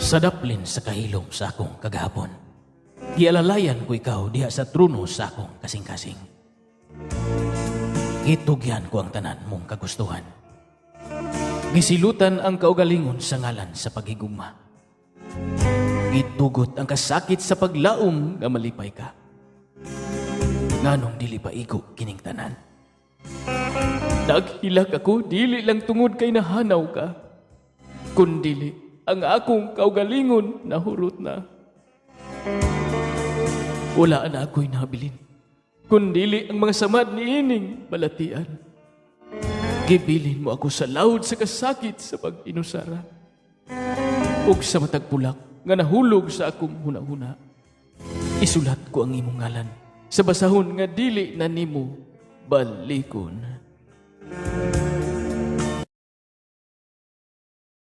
Sa daplin sa kahilom sa akong kagahapon. Gialalayan ko ikaw diha sa truno sa akong kasing-kasing. Gitugyan ko ang tanan mong kagustuhan. Gisilutan ang kaugalingon sa ngalan sa paghigugma. Gitugot ang kasakit sa paglaom nga malipay ka. Nganong dili pa igo kining tanan. Naghilak ako dili lang tungod kay nahanaw ka. Kundili ang akong kaugalingon nahurot na. Wala na ako'y nabilin. Kundili ang mga samad ni ining balatian. Gibilin mo ako sa laod sa kasakit sa pag-inusara. Ug sa matag pulak nga nahulog sa akong hunahuna. Isulat ko ang imong ngalan sa basahon nga dili na nimo balikon.